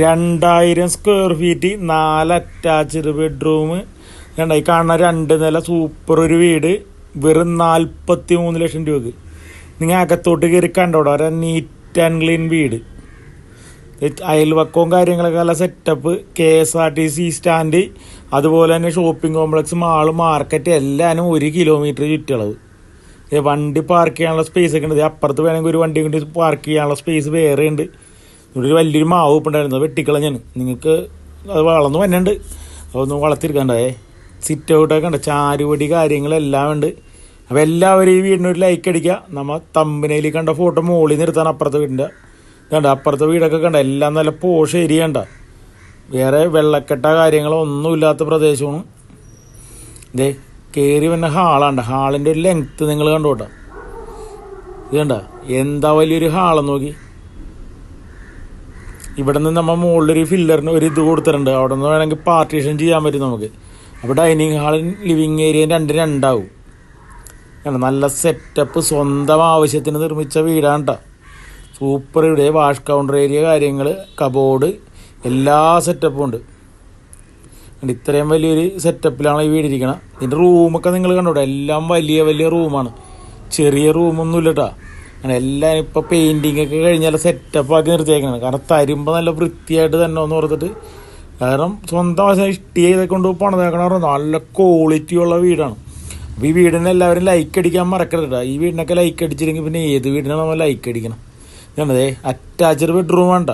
രണ്ടായിരം square feet നാല് attached bedroom രണ്ടായി കാണുന്ന രണ്ട് നില സൂപ്പർ ഒരു വീട് വെറും നാൽപ്പത്തി മൂന്ന് ലക്ഷം രൂപക്ക്. നിങ്ങൾ അകത്തോട്ട് കയറി കണ്ടോടോ ഒരു നീറ്റ് ആൻഡ് ക്ലീൻ വീട്. അയൽവക്കവും കാര്യങ്ങളൊക്കെ നല്ല setup K S R T C stand അതുപോലെ തന്നെ ഷോപ്പിംഗ് കോംപ്ലക്സ് മാൾ മാർക്കറ്റ് എല്ലാനും ഒരു കിലോമീറ്റർ ചുറ്റളവ്. വണ്ടി പാർക്ക് ചെയ്യാനുള്ള സ്പേസ് ഒക്കെ ഉണ്ട്. അപ്പുറത്ത് വേണമെങ്കിൽ ഒരു വണ്ടി കൊണ്ട് പാർക്ക് ചെയ്യാനുള്ള സ്പേസ് വേറെ ഉണ്ട് ഇവിടെ ഒരു വലിയൊരു മാവ് ഇപ്പുണ്ടായിരുന്നു. വെട്ടിക്കളഞ്ഞാണ്. നിങ്ങൾക്ക് അത് വളർന്നു വന്നുണ്ട് അതൊന്ന് വളർത്തിരിക്കണ്ടേ സിറ്റ് ഔട്ടൊക്കെ ഉണ്ട്. ചാരുപടി കാര്യങ്ങളെല്ലാം ഉണ്ട്. അപ്പോൾ എല്ലാവരും ഈ വീടിന് ഒരു ലൈക്ക് അടിക്കുക. നമ്മൾ തമ്പനയിൽ കണ്ട ഫോട്ടോ മുകളിൽ നിർത്താൻ അപ്പുറത്തെ വീടിന്റെ കണ്ട അപ്പുറത്തെ വീടൊക്കെ കണ്ട. എല്ലാം നല്ല പോഷ് ഏരിയ കണ്ട. വേറെ വെള്ളക്കെട്ട കാര്യങ്ങളോ ഒന്നുമില്ലാത്ത പ്രദേശമാണ്. ഇതേ കയറി വന്ന ഹാളാണ്ട് ഹാളിന്റെ ഒരു ലെങ്ത്ത് നിങ്ങൾ കണ്ടോട്ടോ. ഇത് കണ്ട എന്താ വലിയൊരു ഹാളെന്ന് നോക്കി. ഇവിടെ നിന്ന് നമ്മൾ മുകളിലൊരു ഫില്ലറിന് ഒരു ഇത് കൊടുത്തിട്ടുണ്ട്. അവിടെ നിന്ന് വേണമെങ്കിൽ പാർട്ടീഷൻ ചെയ്യാൻ പറ്റും നമുക്ക്. അപ്പോൾ ഡൈനിങ് ഹാളും ലിവിങ് ഏരിയയും രണ്ട് രണ്ടാവും. കണ്ടോ? നല്ല സെറ്റപ്പ് സ്വന്തം ആവശ്യത്തിന് നിർമ്മിച്ച വീടാണ് കേട്ടോ സൂപ്പർ ഇവിടെ വാഷ് കൗണ്ടർ ഏരിയ കാര്യങ്ങൾ കബോർഡ് എല്ലാ സെറ്റപ്പും ഉണ്ട്. ഇത്രയും വലിയൊരു സെറ്റപ്പിലാണ് ഈ വീടിരിക്കണം. ഇതിന്റെ റൂമൊക്കെ നിങ്ങൾ കണ്ടോട്ടെ എല്ലാം വലിയ വലിയ റൂമാണ് ചെറിയ റൂമൊന്നുമില്ല കേട്ടോ അങ്ങനെ എല്ലാം ഇപ്പോൾ പെയിന്റിങ് ഒക്കെ കഴിഞ്ഞാൽ സെറ്റപ്പ് ആക്കി നിർത്തിയേക്കണം. കാരണം തരുമ്പോൾ നല്ല വൃത്തിയായിട്ട് തന്നെ ഒന്ന് ഓർത്തിട്ട്. കാരണം സ്വന്തം വശം ഇഷ്ടി ചെയ്തൊക്കെ കൊണ്ട് പണിതേക്കണ പറഞ്ഞാൽ നല്ല ക്വാളിറ്റി ഉള്ള വീടാണ്. ഈ വീടിനെ എല്ലാവരും ലൈക്ക് അടിക്കാൻ മറക്കരുത് ഈ വീടിനൊക്കെ ലൈക്ക് അടിച്ചില്ലെങ്കിൽ പിന്നെ ഏത് വീടിനാണ് നമ്മൾ ലൈക്ക് അടിക്കണം? ഞാനതേ അറ്റാച്ച്ഡ് ബെഡ്റൂം വേണ്ട.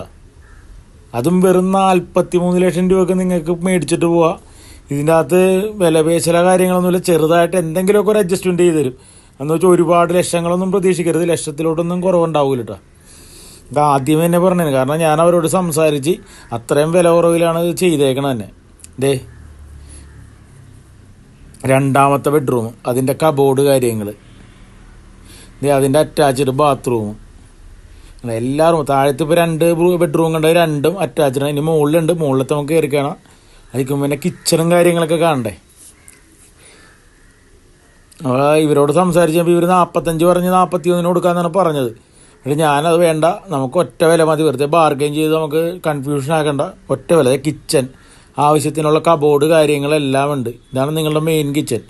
അതും വെറും നാൽപ്പത്തി മൂന്ന് ലക്ഷം രൂപയ്ക്ക് നിങ്ങൾക്ക് മേടിച്ചിട്ട് പോവാം. ഇതിന്റെ അകത്ത് വിലപേശല കാര്യങ്ങളൊന്നുമില്ല. ചെറുതായിട്ട് എന്തെങ്കിലുമൊക്കെ ഒരു അഡ്ജസ്റ്റ്മെന്റ് ചെയ്ത് തരും. എന്ന് വെച്ചാൽ ഒരുപാട് ലക്ഷങ്ങളൊന്നും പ്രതീക്ഷിക്കരുത്. ലക്ഷത്തിലോട്ടൊന്നും കുറവുണ്ടാവില്ല കേട്ടോ ഇത് ആദ്യം തന്നെ പറഞ്ഞു കാരണം ഞാൻ അവരോട് സംസാരിച്ച് അത്രയും വില കുറവിലാണ് ഇത് ചെയ്തേക്കണത് തന്നെ. ദേ രണ്ടാമത്തെ ബെഡ്റൂം അതിന്റെ കബോർഡ് കാര്യങ്ങൾ ദേ അതിന്റെ അറ്റാച്ച്ഡ് ബാത്റൂം എല്ലാ റൂം താഴത്ത് ഇപ്പോൾ രണ്ട് ബെഡ്റൂം കണ്ട രണ്ടും അറ്റാച്ച്ഡ് അതിന് മുകളിലുണ്ട്. മുകളിലത്തെ നമുക്ക് കയറി കാണാം. അതിക്കുമ്പോൾ പിന്നെ കിച്ചണും കാര്യങ്ങളൊക്കെ കാണണ്ടേ? ഇവരോട് സംസാരിച്ചപ്പോൾ ഇവർ നാൽപ്പത്തഞ്ച് പറഞ്ഞ് നാൽപ്പത്തി ഒന്നിന് കൊടുക്കാമെന്നാണ് പറഞ്ഞത്. പക്ഷേ ഞാനത് വേണ്ട. നമുക്ക് ഒറ്റ വില മതി. വെറുതെ ബാർഗെയിൻ ചെയ്ത് നമുക്ക് കൺഫ്യൂഷൻ ആക്കണ്ട. ഒറ്റ വില. കിച്ചൺ ആവശ്യത്തിനുള്ള കബോർഡ് കാര്യങ്ങളെല്ലാം ഉണ്ട്. ഇതാണ് നിങ്ങളുടെ മെയിൻ കിച്ചൺ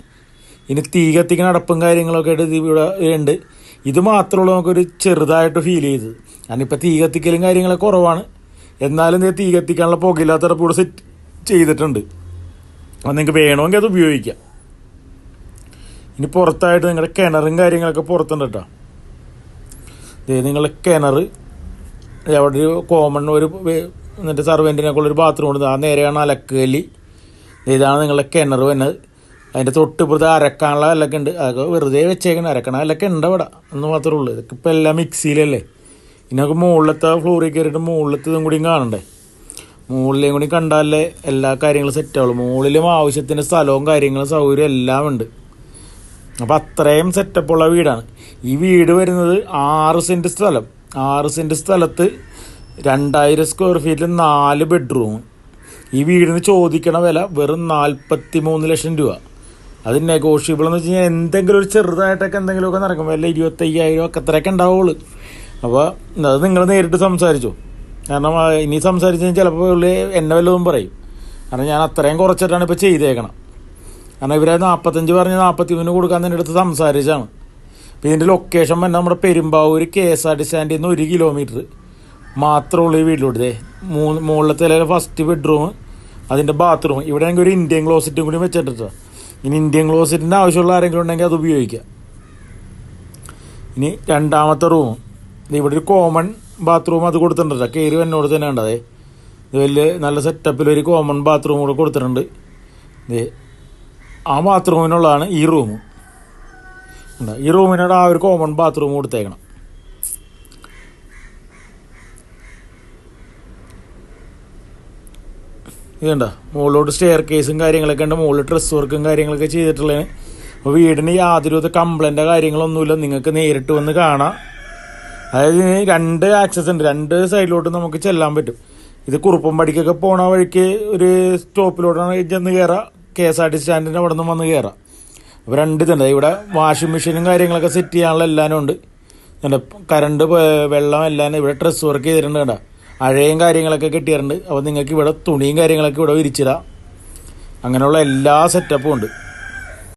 ഇനി തീ കത്തിക്കുന്ന അടപ്പും കാര്യങ്ങളൊക്കെ ആയിട്ട് ഇവിടെ ഉണ്ട്. ഇത് മാത്രമുള്ളൂ നമുക്കൊരു ചെറുതായിട്ട് ഫീൽ ചെയ്തത്. കാരണം ഇപ്പോൾ തീ കത്തിക്കലും കാര്യങ്ങളൊക്കെ കുറവാണ്. എന്നാലും തീ കത്തിക്കാനുള്ള പുകയില്ലാത്ത അടപ്പ് ഇവിടെ സെറ്റ് ചെയ്തിട്ടുണ്ട്. അത് നിങ്ങൾക്ക് വേണമെങ്കിൽ അത് ഉപയോഗിക്കാം. ഇനി പുറത്തായിട്ട് നിങ്ങളുടെ കിണറും കാര്യങ്ങളൊക്കെ പുറത്തുണ്ട് കേട്ടോ. നിങ്ങളുടെ കിണർ അവിടെ ഒരു കോമൺ ഒരു എന്നിട്ട് സർവന്റിനൊക്കെ ഉള്ളൊരു ബാത്റൂം ഉണ്ട്. ആ നേരെയാണ് അലക്കുകല്ലി ഇതാണ് നിങ്ങളുടെ കിണർ വന്നത് അതിന്റെ തൊട്ടിപ്പുറത്ത് അരക്കാനുള്ള കല്ലൊക്കെ ഉണ്ട്. അതൊക്കെ വെറുതെ വെച്ചേക്കണം. അരക്കണ കല്ലൊക്കെ ഉണ്ട് അവിടെ. എന്ന് മാത്രമേ ഉള്ളൂ. ഇതൊക്കെ ഇപ്പം എല്ലാം മിക്സിയിലല്ലേ. ഇതിനൊക്കെ മുകളിലത്തെ ഫ്ലോറിൽ കയറിയിട്ട് മുകളിലത്തെ ഇതും കൂടിയും കാണണ്ടേ? മുകളിലേയും കൂടി കണ്ടാലേ എല്ലാ കാര്യങ്ങളും സെറ്റാവുള്ളൂ മുകളിലും ആവശ്യത്തിന് സ്ഥലവും കാര്യങ്ങളും സൗകര്യവും എല്ലാം ഉണ്ട്. അപ്പം അത്രയും സെറ്റപ്പുള്ള വീടാണ്. ഈ വീട് വരുന്നത് ആറ് സെന്റ് സ്ഥലം. ആറ് സെന്റ് സ്ഥലത്ത് രണ്ടായിരം സ്ക്വയർ ഫീറ്റിൽ നാല് ബെഡ്റൂം ഈ വീടിന് ചോദിക്കണ വില വെറും നാൽപ്പത്തി മൂന്ന് ലക്ഷം രൂപ. അത് നെഗോഷ്യബിൾ എന്ന് വെച്ച് കഴിഞ്ഞാൽ എന്തെങ്കിലും ഒരു ചെറുതായിട്ടൊക്കെ എന്തെങ്കിലുമൊക്കെ നടക്കും. വല്ല ഇരുപത്തയ്യായിരം ഒക്കെ അത്രയൊക്കെ ഉണ്ടാവുള്ളൂ. അപ്പോൾ അത് നിങ്ങൾ നേരിട്ട് സംസാരിച്ചു. കാരണം ഇനി സംസാരിച്ച് കഴിഞ്ഞാൽ ചിലപ്പോൾ എന്നെ വല്ലതും പറയും. കാരണം ഞാൻ അത്രയും കുറച്ചിട്ടാണ് ഇപ്പോൾ ചെയ്തേക്കണം. കാരണം ഇവരെ നാൽപ്പത്തഞ്ച് പറഞ്ഞ് നാൽപ്പത്തി മൂന്ന് കൊടുക്കാൻ തന്നെ അടുത്ത് സംസാരിച്ചാണ് അപ്പോൾ ഇതിന്റെ ലൊക്കേഷൻ തന്നെ നമ്മുടെ Perumbavoor K S R T സ്റ്റാൻഡിൽ നിന്ന് ഒരു കിലോമീറ്റർ മാത്രമുള്ള ഈ വീട്ടിലോട്ട് മൂന്ന് മുകളിലത്തെ ഫസ്റ്റ് ബെഡ്റൂം അതിന്റെ ബാത്റൂം ഇവിടെ ഒരു ഇന്ത്യൻ ക്ലോസറ്റും കൂടി വെച്ചിട്ടിട്ട്. ഇനി ഇന്ത്യൻ ക്ലോസറ്റിന്റെ ആവശ്യമുള്ള ആരെങ്കിലും ഉണ്ടെങ്കിൽ അത് ഉപയോഗിക്കാം. ഇനി രണ്ടാമത്തെ റൂം ഇവിടെ ഒരു കോമൺ ബാത്റൂം അത് കൊടുത്തിട്ടുണ്ട്. കയറി എന്നോട് തന്നെ ഉണ്ടതേ ഇത് വലിയ നല്ല സെറ്റപ്പിൽ ഒരു കോമൺ ബാത്റൂം കൂടെ കൊടുത്തിട്ടുണ്ട്. ദേ. ആ ബാത്റൂമിനുള്ളതാണ് ഈ റൂം. ഉണ്ട്? ഈ റൂമിനോട് ആ ഒരു കോമൺ ബാത്റൂം കൊടുത്തേക്കണം. ഇതുണ്ട മുകളിലോട്ട് സ്റ്റെയർ കേസും കാര്യങ്ങളൊക്കെ ഉണ്ട്. മുകളിൽ ഡ്രസ് വർക്കും കാര്യങ്ങളൊക്കെ ചെയ്തിട്ടുള്ളതാണ്. അപ്പോൾ വീടിന് യാതൊരുവിധ കംപ്ലൈന്റോ കാര്യങ്ങളൊന്നുമില്ല. നിങ്ങൾക്ക് നേരിട്ട് വന്ന് കാണാം. അതായത് രണ്ട് ആക്സസ് ഉണ്ട്. രണ്ട് സൈഡിലോട്ട് നമുക്ക് ചെല്ലാൻ പറ്റും. ഇത് കുറുപ്പമ്പടിക്കൊക്കെ പോണ വഴിക്ക് ഒരു സ്റ്റോപ്പിലോട്ടാണ് ചെന്ന് കയറാം കെ എസ് ആർ ടി സ്റ്റാൻഡിന്റെ അവിടെ നിന്ന് വന്ന് കയറാം അപ്പോൾ രണ്ട് തന്നെ ഇവിടെ വാഷിംഗ് മെഷീനും കാര്യങ്ങളൊക്കെ സെറ്റ് ചെയ്യാനുള്ള എല്ലാനും ഉണ്ട്. എന്റെ കറണ്ട് വെള്ളം എല്ലാം ഇവിടെ ഡ്രസ് വർക്ക് ചെയ്തിട്ടുണ്ട് കേട്ടോ അഴയും കാര്യങ്ങളൊക്കെ കിട്ടിയിട്ടുണ്ട്. അപ്പോൾ നിങ്ങൾക്ക് ഇവിടെ തുണിയും കാര്യങ്ങളൊക്കെ ഇവിടെ വിരിച്ചിടാം. അങ്ങനെയുള്ള എല്ലാ സെറ്റപ്പും ഉണ്ട്.